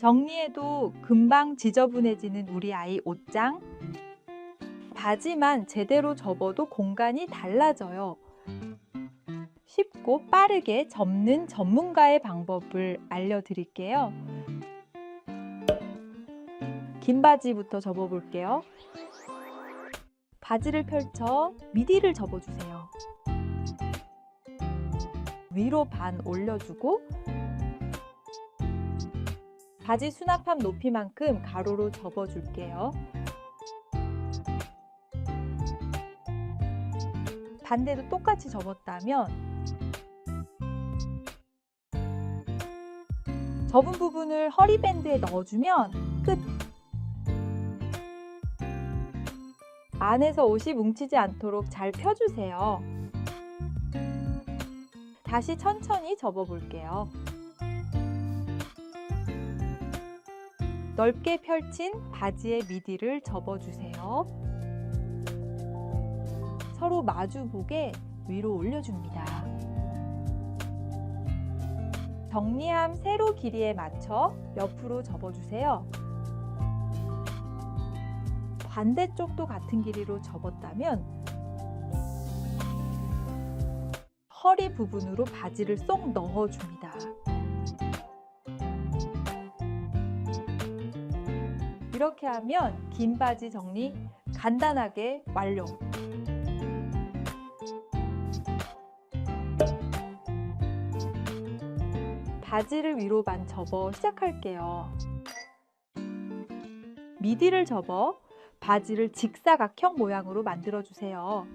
정리해도 금방 지저분해지는 우리 아이 옷장. 바지만 제대로 접어도 공간이 달라져요. 쉽고 빠르게 접는 전문가의 방법을 알려드릴게요. 긴 바지부터 접어볼게요. 바지를 펼쳐 미디를 접어주세요. 위로 반 올려주고 바지 수납함 높이만큼 가로로 접어줄게요. 반대도 똑같이 접었다면 접은 부분을 허리밴드에 넣어주면 끝! 안에서 옷이 뭉치지 않도록 잘 펴주세요. 다시 천천히 접어볼게요. 넓게 펼친 바지의 미디를 접어주세요. 서로 마주보게 위로 올려줍니다. 정리함 세로 길이에 맞춰 옆으로 접어주세요. 반대쪽도 같은 길이로 접었다면 허리 부분으로 바지를 쏙 넣어줍니다. 이렇게 하면 긴 바지 정리 간단하게 완료. 바지를 위로 반 접어 시작할게요. 미디를 접어 바지를 직사각형 모양으로 만들어 주세요.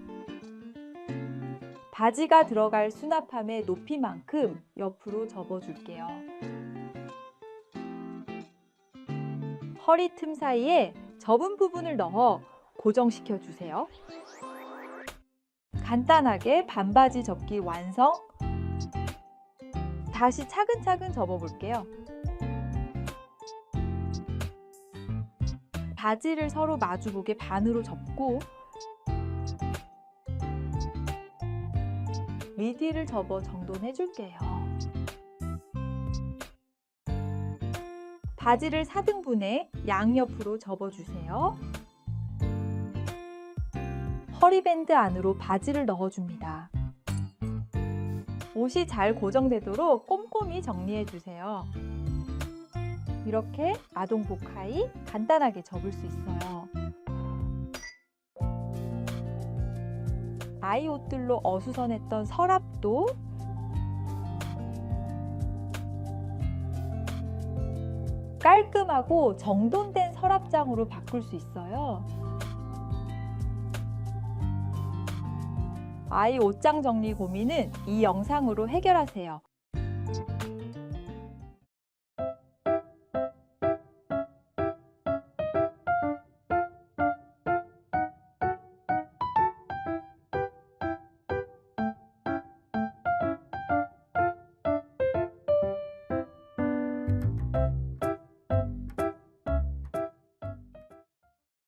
바지가 들어갈 수납함의 높이만큼 옆으로 접어 줄게요. 허리 틈 사이에 접은 부분을 넣어 고정시켜 주세요. 간단하게 반바지 접기 완성. 다시 차근차근 접어 볼게요. 바지를 서로 마주보게 반으로 접고 미디를 접어 정돈해 줄게요. 바지를 4등분해 양옆으로 접어 주세요. 허리밴드 안으로 바지를 넣어 줍니다. 옷이 잘 고정되도록 꼼꼼히 정리해 주세요. 이렇게 아동 보카이 간단하게 접을 수 있어요. 아이 옷들로 어수선했던 서랍도 깔끔하고 정돈된 서랍장으로 바꿀 수 있어요. 아이 옷장 정리 고민은 이 영상으로 해결하세요.